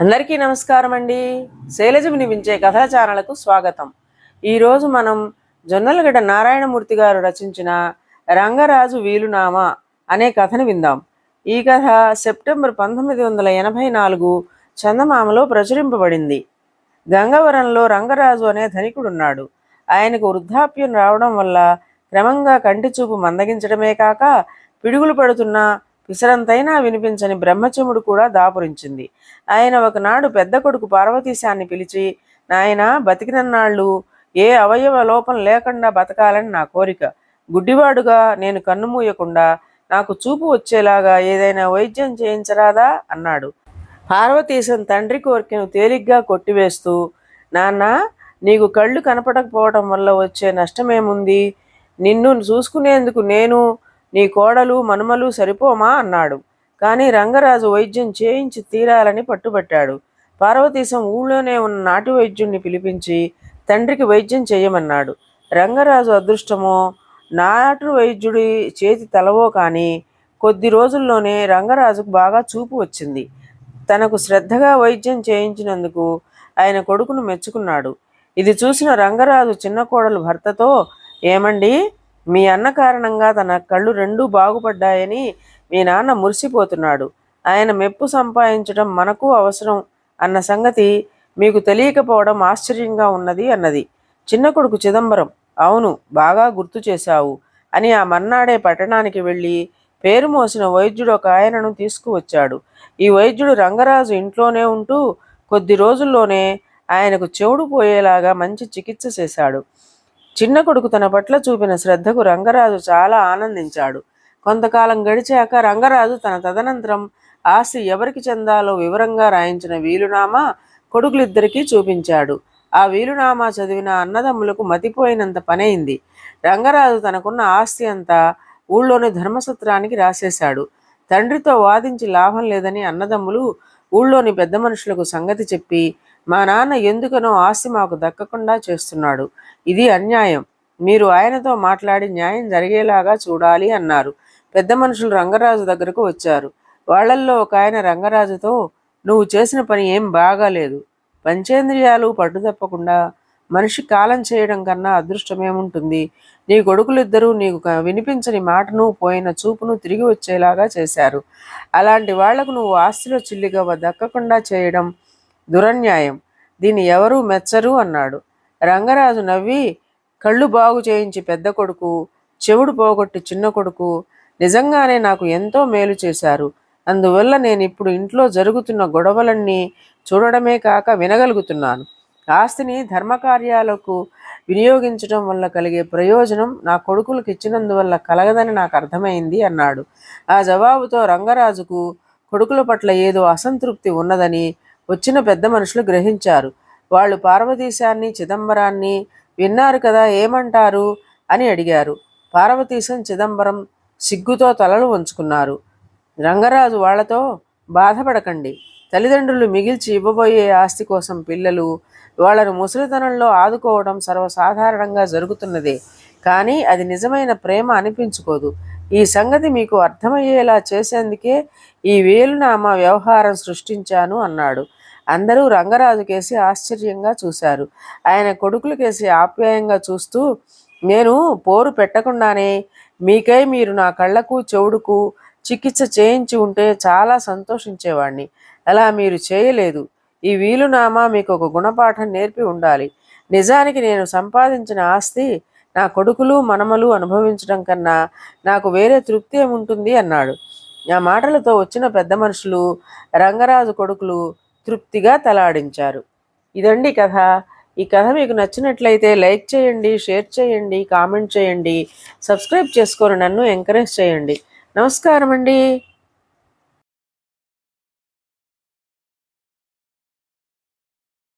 అందరికీ నమస్కారం అండి. శైలజ వినిపించే కథా ఛానల్కు స్వాగతం. ఈరోజు మనం జొన్నలగడ్డ నారాయణమూర్తి గారు రచించిన రంగరాజు వీలునామా అనే కథను విందాం. ఈ కథ సెప్టెంబర్ పంతొమ్మిది వందల ఎనభై నాలుగు చందమామలో ప్రచురింపబడింది. గంగవరంలో రంగరాజు అనే ధనికుడున్నాడు. ఆయనకు వృద్ధాప్యం రావడం వల్ల క్రమంగా కంటి చూపు మందగించడమే కాక పిడుగులు పడుతున్న పిసరంతైనా వినిపించని బ్రహ్మచముడు కూడా దాపురించింది. ఆయన ఒకనాడు పెద్ద కొడుకు పార్వతీశాన్ని పిలిచి నాయన బతికినన్నాళ్ళు ఏ అవయవ లోపం లేకుండా బతకాలని నా కోరిక. గుడ్డివాడుగా నేను కన్ను మూయకుండా నాకు చూపు వచ్చేలాగా ఏదైనా వైద్యం చేయించరాదా? అన్నాడు. పార్వతీశం తండ్రి కోరికను తేలిగ్గా కొట్టివేస్తూ నాన్న నీకు కళ్ళు కనపడకపోవటం వల్ల వచ్చే నష్టమేముంది? నిన్ను చూసుకునేందుకు నేను నీ కోడలు మనుమలు సరిపోమా? అన్నాడు. కానీ రంగరాజు వైద్యం చేయించి తీరాలని పట్టుబట్టాడు. పార్వతీశం ఊళ్ళోనే ఉన్న నాటి వైద్యుణ్ణి పిలిపించి తండ్రికి వైద్యం చేయమన్నాడు. రంగరాజు అదృష్టమో నాటు వైద్యుడి చేతి తలవో కానీ కొద్ది రోజుల్లోనే రంగరాజుకు బాగా చూపు వచ్చింది. తనకు శ్రద్ధగా వైద్యం చేయించినందుకు ఆయన కొడుకును మెచ్చుకున్నాడు. ఇది చూసిన రంగరాజు చిన్న కోడలు భర్తతో ఏమండి? మీ అన్న కారణంగా తన కళ్ళు రెండూ బాగుపడ్డాయని మీ నాన్న మురిసిపోతున్నాడు. ఆయన మెప్పు సంపాదించడం మనకు అవసరం అన్న సంగతి మీకు తెలియకపోవడం ఆశ్చర్యంగా ఉన్నది అన్నది. చిన్న కొడుకు చిదంబరం అవును బాగా గుర్తు చేశావు అని ఆ మన్నాడే పట్టణానికి వెళ్ళి పేరు మోసిన వైద్యుడు ఒక ఆయనను తీసుకువచ్చాడు. ఈ వైద్యుడు రంగరాజు ఇంట్లోనే ఉంటూ కొద్ది రోజుల్లోనే ఆయనకు చెవుడు పోయేలాగా మంచి చికిత్స చేశాడు. చిన్న కొడుకు తన పట్ల చూపిన శ్రద్ధకు రంగరాజు చాలా ఆనందించాడు. కొంతకాలం గడిచాక రంగరాజు తన తదనంతరం ఆస్తి ఎవరికి చెందాలో వివరంగా రాయించిన వీలునామా కొడుకులిద్దరికీ చూపించాడు. ఆ వీలునామా చదివిన అన్నదమ్ములకు మతిపోయినంత పనైంది. రంగరాజు తనకున్న ఆస్తి అంతా ఊళ్ళోని ధర్మసత్రానికి రాసేశాడు. తండ్రితో వాదించి లాభం లేదని అన్నదమ్ములు ఊళ్ళోని పెద్ద మనుషులకు సంగతి చెప్పి మా నాన్న ఎందుకనో ఆస్తి మాకు దక్కకుండా చేస్తున్నాడు. ఇది అన్యాయం. మీరు ఆయనతో మాట్లాడి న్యాయం జరిగేలాగా చూడాలి అన్నారు. పెద్ద మనుషులు రంగరాజు దగ్గరకు వచ్చారు. వాళ్ళల్లో ఒక ఆయన రంగరాజుతో నువ్వు చేసిన పని ఏం బాగాలేదు. పంచేంద్రియాలు పట్టుదప్పకుండా మనిషి కాలం చేయడం కన్నా అదృష్టమేముంటుంది నీ కొడుకులిద్దరూ నీకు వినిపించని మాటను పోయిన చూపును తిరిగి వచ్చేలాగా చేశారు. అలాంటి వాళ్ళకు నువ్వు ఆస్తిలో చిల్లిగా దక్కకుండా చేయడం దురన్యాయం. దీన్ని ఎవరూ మెచ్చరు అన్నాడు. రంగరాజు నవ్వి కళ్ళు బాగు చేయించి పెద్ద కొడుకు చెవుడు పోగొట్టి చిన్న కొడుకు నిజంగానే నాకు ఎంతో మేలు చేశారు. అందువల్ల నేను ఇప్పుడు ఇంట్లో జరుగుతున్న గొడవలన్నీ చూడడమే కాక వినగలుగుతున్నాను. ఆస్తిని ధర్మకార్యాలకు వినియోగించడం వల్ల కలిగే ప్రయోజనం నా కొడుకులకు ఇచ్చినందువల్ల కలగదని నాకు అర్థమైంది అన్నాడు. ఆ జవాబుతో రంగరాజుకు కొడుకుల పట్ల ఏదో అసంతృప్తి ఉన్నదని వచ్చిన పెద్ద మనుషులు గ్రహించారు. వాళ్ళు పార్వతీశాన్ని చిదంబరాన్ని విన్నారు కదా ఏమంటారు? అని అడిగారు. పార్వతీశం చిదంబరం సిగ్గుతో తలలు వంచుకున్నారు. రంగరాజు వాళ్ళతో బాధపడకండి. తల్లిదండ్రులు మిగిల్చి ఇవ్వబోయే ఆస్తి కోసం పిల్లలు వాళ్ళను ముసలితనంలో ఆదుకోవడం సర్వసాధారణంగా జరుగుతున్నదే. కానీ అది నిజమైన ప్రేమ అనిపించుకోదు. ఈ సంగతి మీకు అర్థమయ్యేలా చేసేందుకే ఈ వేలునామా వ్యవహారం సృష్టించాను అన్నాడు. అందరూ రంగరాజు కేసి ఆశ్చర్యంగా చూశారు. ఆయన కొడుకుల కేసి ఆప్యాయంగా చూస్తూ నేను పోరు పెట్టకుండానే మీకై మీరు నా కళ్ళకు చెవుడుకు చికిత్స చేయించి ఉంటే చాలా సంతోషించేవాణ్ణి. అలా మీరు చేయలేదు. ఈ వీలునామా మీకు ఒక గుణపాఠం నేర్పి ఉండాలి. నిజానికి నేను సంపాదించిన ఆస్తి నా కొడుకులు మనమలు అనుభవించడం కన్నా నాకు వేరే తృప్తి ఏముంటుంది అన్నాడు. ఆ మాటలతో వచ్చిన పెద్ద మనుషులు రంగరాజు కొడుకులు తృప్తిగా తలాడించారు. ఇదండి కథ. ఈ కథ మీకు నచ్చినట్లయితే లైక్ చేయండి షేర్ చేయండి కామెంట్ చేయండి సబ్స్క్రైబ్ చేసుకొని నన్ను ఎంకరేజ్ చేయండి. నమస్కారం అండి